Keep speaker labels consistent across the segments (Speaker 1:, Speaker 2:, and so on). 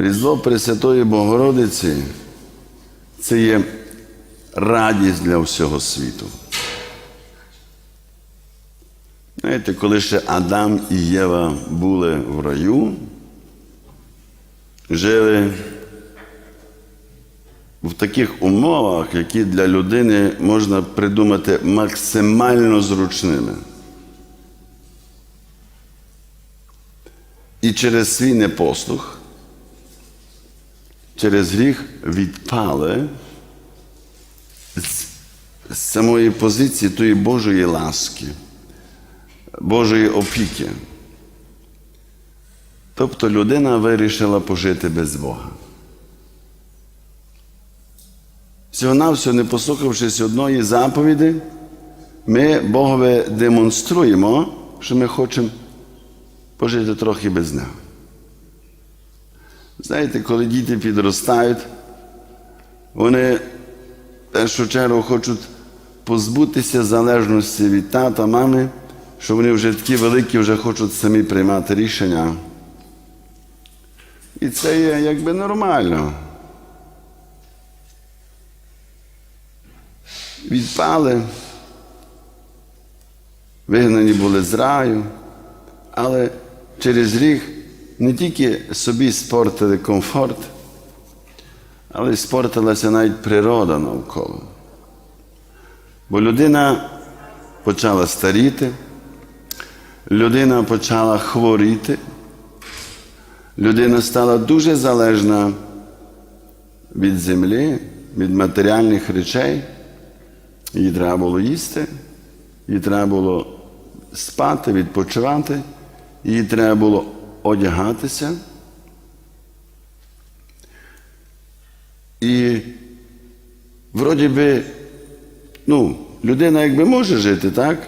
Speaker 1: Різдво Пресвятої Богородиці це є радість для всього світу. Знаєте, коли ще Адам і Єва були в раю, жили в таких умовах, які для людини можна придумати максимально зручними. І через свій непослух, через гріх відпали з самої позиції тої Божої ласки, Божої опіки. Тобто людина вирішила пожити без Бога. Всього-навсього, не послухавшись одної заповіді, ми Богові демонструємо, що ми хочемо пожити трохи без нього. Знаєте, коли діти підростають, вони в першу чергу хочуть позбутися залежності від тата, мами, що вони вже такі великі, вже хочуть самі приймати рішення. І це є якби нормально. Відпали, вигнані були з раю, але через гріх не тільки собі спортили комфорт, але й спортилася навіть природа навколо. Бо людина почала старіти, людина почала хворіти, людина стала дуже залежна від землі, від матеріальних речей. Їй треба було їсти, їй треба було спати, відпочивати, їй треба було одягатися. І вроді би, ну, людина якби може жити, так?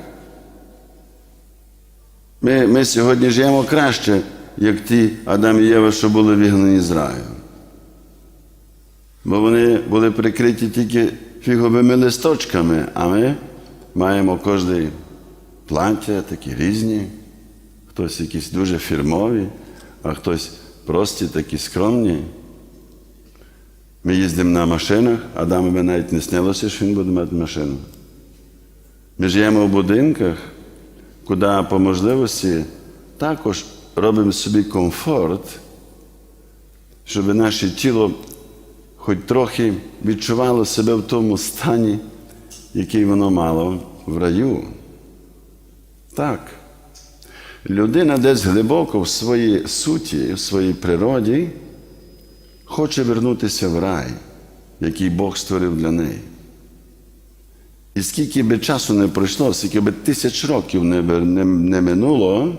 Speaker 1: Ми, ми сьогодні живемо краще, як ті Адам і Єва, що були вигнані з раю. Бо вони були прикриті тільки фіговими листочками, а ми маємо кожний плаття, такі різні, хтось якісь дуже фірмові, а хтось прості, такі скромні. Ми їздимо на машинах, Адамові навіть не снилося, що він буде мати машину. Ми живемо в будинках, куди по можливості також робимо собі комфорт, щоб наше тіло хоч трохи відчувало себе в тому стані, який воно мало в раю. Так. Людина десь глибоко в своїй суті, в своїй природі хоче вернутися в рай, який Бог створив для неї. І скільки би часу не пройшло, скільки би тисяч років не, не, не минуло,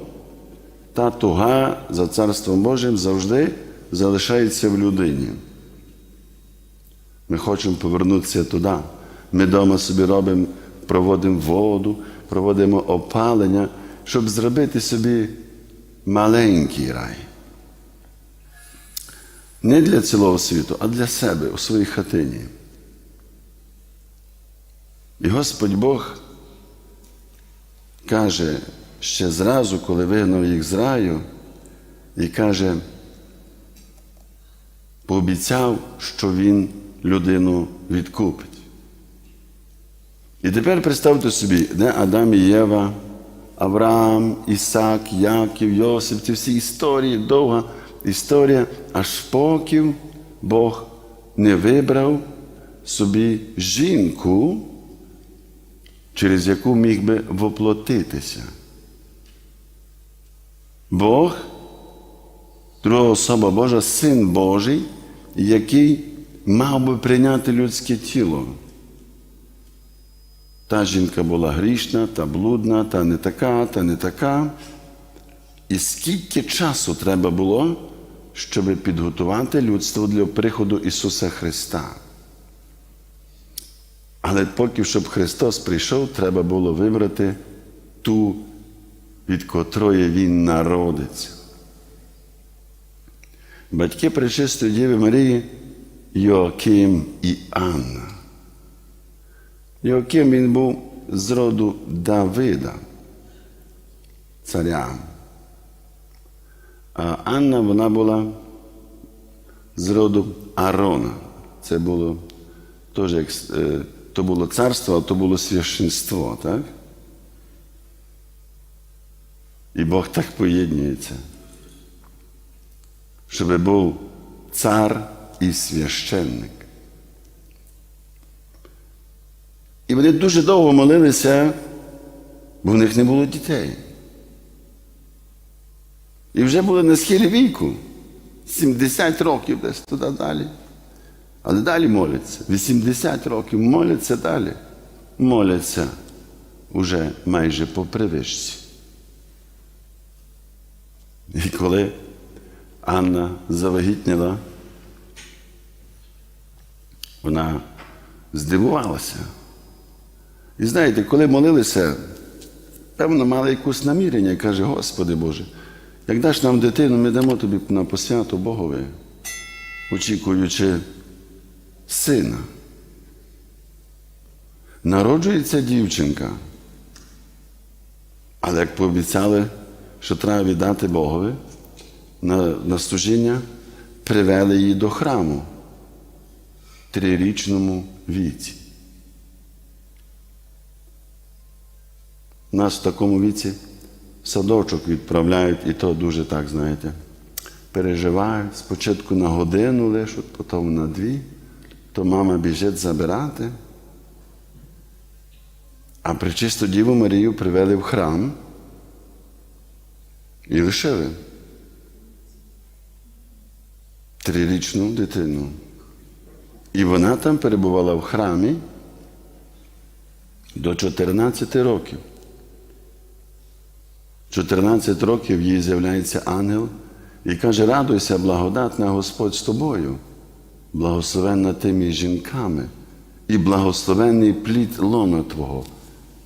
Speaker 1: та туга за Царством Божим завжди залишається в людині. Ми хочемо повернутися туди. Ми вдома собі робимо, проводимо воду, проводимо опалення, щоб зробити собі маленький рай. Не для цілого світу, а для себе у своїй хатині. І Господь Бог каже ще зразу, коли вигнав їх з раю, і каже, пообіцяв, що Він людину відкупить. І тепер представте собі, де Адам і Єва, Авраам, Ісак, Яків, Йосип, ці всі історії, довга історія, аж поки Бог не вибрав собі жінку, через яку міг би воплотитися. Бог, друга особа Божа, Син Божий, який мав би прийняти людське тіло. Та жінка була грішна, та блудна, та не така, та не така. І скільки часу треба було, щоб підготувати людство для приходу Ісуса Христа. Але поки щоб Христос прийшов, треба було вибрати ту, від котрої Він народиться. Батьки Пречистої Діви Марії Йоаким і Анна. Йоаким він був з роду Давида, царя. А Анна вона була з роду Аарона. Це було теж як, то було царство, а то було священство, так? І Бог так поєднується, щоб був цар і священник. І вони дуже довго молилися, бо в них не було дітей. І вже були на схилі віку. 70 років десь туди далі. Але далі моляться. 80 років моляться далі. Моляться уже майже по привичці. І коли Анна завагітніла, вона здивувалася. І знаєте, коли молилися, певно, мали якусь намірення, каже, Господи Боже, як даш нам дитину, ми дамо тобі на посвяту Богові, очікуючи сина. Народжується дівчинка, але як пообіцяли, що треба віддати Богові на, на служіння, привели її до храму трирічному віці. Нас в такому віці в садочок відправляють, і то дуже так, знаєте, переживають спочатку на годину лише, потім на дві, то мама біжить забирати. А причисту Діву Марію привели в храм і лишили трирічну дитину. І вона там перебувала в храмі до 14 років. 14 років їй з'являється ангел і каже: радуйся, благодатна Господь з тобою, благословенна ти між жінками, і благословенний плід лона Твого.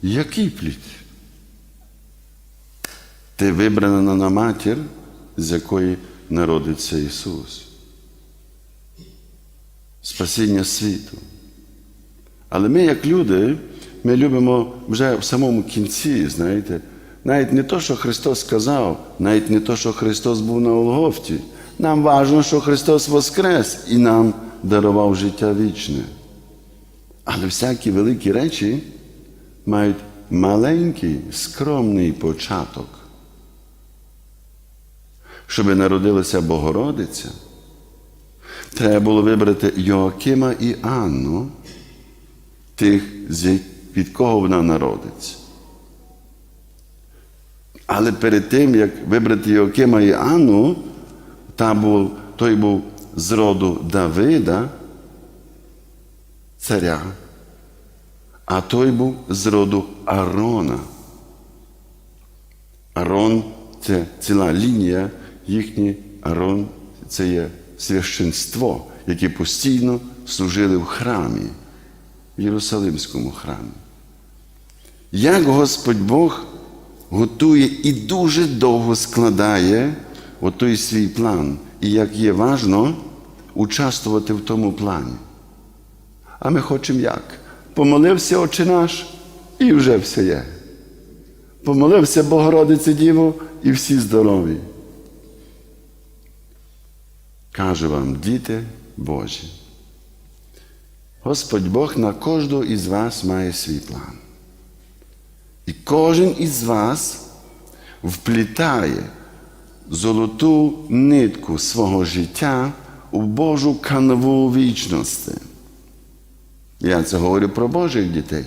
Speaker 1: Який плід? Ти вибрана на матір, з якої народиться Ісус. Спасіння світу. Але ми, як люди, ми любимо вже в самому кінці, знаєте, навіть не то, що Христос сказав, навіть не то, що Христос був на Олгофті. Нам важливо, що Христос воскрес і нам дарував життя вічне. Але всякі великі речі мають маленький, скромний початок. Щоби народилася Богородиця, треба було вибрати Йоакима і Анну, тих, від кого вона народиться. Але перед тим, як вибрати Йоакима і Анну, та був, той був з роду Давида, царя, а той був з роду Арона. Арон це ціла лінія, їхній Арон це є священство, яке постійно служили в храмі, в Єрусалимському храмі. Як Господь Бог готує і дуже довго складає отой свій план, і як є важно участвувати в тому плані. А ми хочемо як? Помолився Отче наш, і вже все є. Помолився Богородице Діво, і всі здорові. Кажу вам, діти Божі. Господь Бог на кожного із вас має свій план. І кожен із вас вплітає золоту нитку свого життя у Божу канву вічності. Я це говорю про Божих дітей.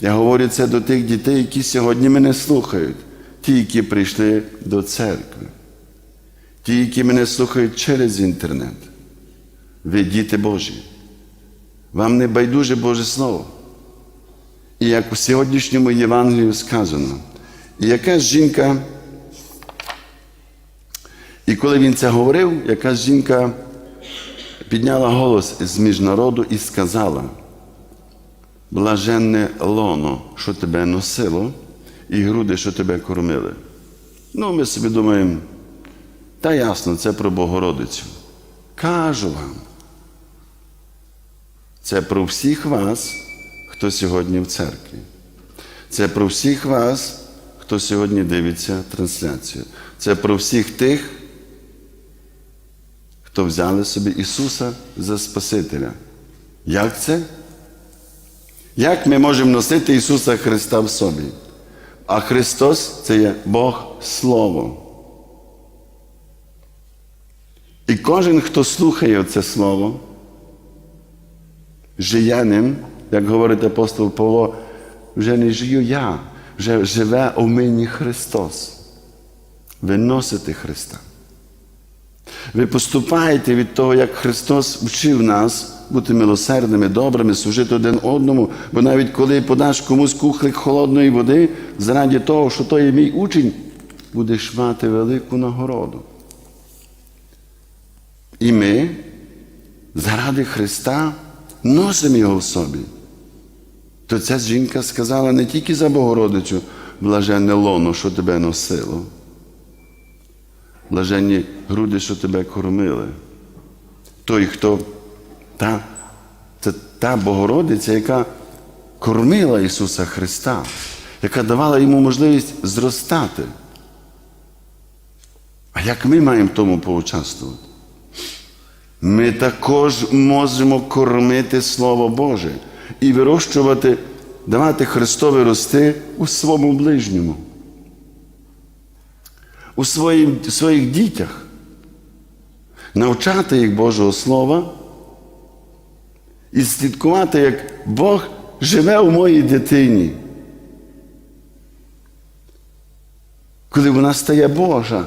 Speaker 1: Я говорю це до тих дітей, які сьогодні мене слухають, ті, які прийшли до церкви, ті, які мене слухають через інтернет. Ви діти Божі. Вам не байдуже Боже Слово. І як у сьогоднішньому Євангелію сказано, і якась жінка, і коли він це говорив, якась жінка підняла голос з між народу і сказала, блаженне лоно, що тебе носило, і груди, що тебе кормили. Ну, ми собі думаємо, та ясно, це про Богородицю. Кажу вам, це про всіх вас, хто сьогодні в церкві. Це про всіх вас, хто сьогодні дивиться трансляцію. Це про всіх тих, хто взяли собі Ісуса за Спасителя. Як це? Як ми можемо носити Ісуса Христа в собі? А Христос це є Бог Слово. І кожен, хто слухає це Слово, жиє ним, як говорить апостол Павло, вже не жию я, вже живе у мені Христос. Ви носите Христа. Ви поступаєте від того, як Христос вчив нас бути милосердними, добрими, служити один одному, бо навіть коли подаш комусь кухлик холодної води, заради того, що той є мій учень, будеш мати велику нагороду. І ми заради Христа носимо його в собі. То ця жінка сказала не тільки за Богородицю, блаженне лоно, що тебе носило, блаженні груди, що тебе кормили. Той, хто та, це та Богородиця, яка кормила Ісуса Христа, яка давала йому можливість зростати. А як ми маємо тому поучаствувати? Ми також можемо кормити Слово Боже і вирощувати, давати Христові рости у своєму ближньому, у своїм, своїх дітях, навчати їх Божого Слова і слідкувати, як Бог живе у моїй дитині. Коли вона стає Божа.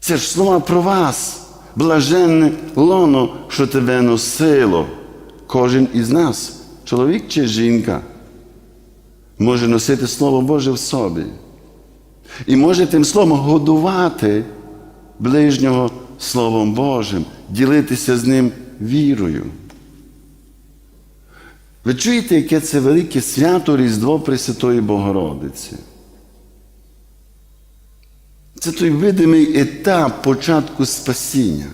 Speaker 1: Це ж слова про вас, блаженне лоно, що тебе носило. Кожен із нас, чоловік чи жінка, може носити Слово Боже в собі. І може тим словом годувати ближнього Словом Божим, ділитися з ним вірою. Ви чуєте, яке це велике свято Різдво Пресвятої Богородиці? Це той видимий етап початку спасіння.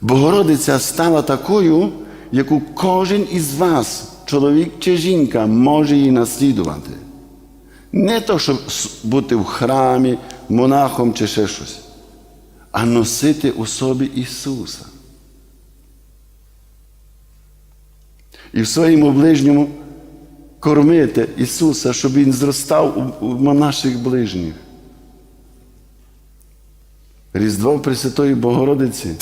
Speaker 1: Богородиця стала такою, яку кожен із вас, чоловік чи жінка, може її наслідувати. Не то, щоб бути в храмі, монахом чи ще щось, а носити у собі Ісуса. І в своєму ближньому кормити Ісуса, щоб Він зростав у наших ближніх. Різдво Пресвятої Богородиці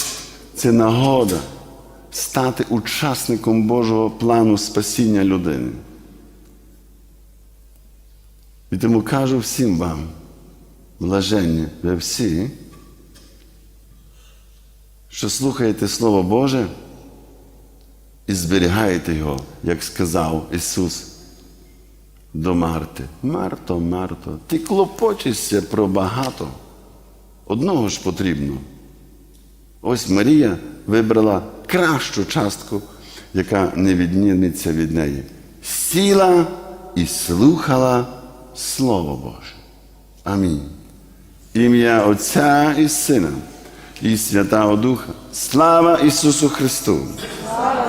Speaker 1: це нагода стати учасником Божого плану спасіння людини. І тому кажу всім вам, блаженні ви всі, що слухаєте Слово Боже і зберігаєте його, як сказав Ісус до Марти. Марто, Марто, ти клопочешся про багато. Одного ж потрібно. Ось Марія вибрала кращу частку, яка не відміниться від неї. Сіла і слухала Слово Боже. Амінь. Ім'я Отця і Сина і Святого Духа. Слава Ісусу Христу!
Speaker 2: Слава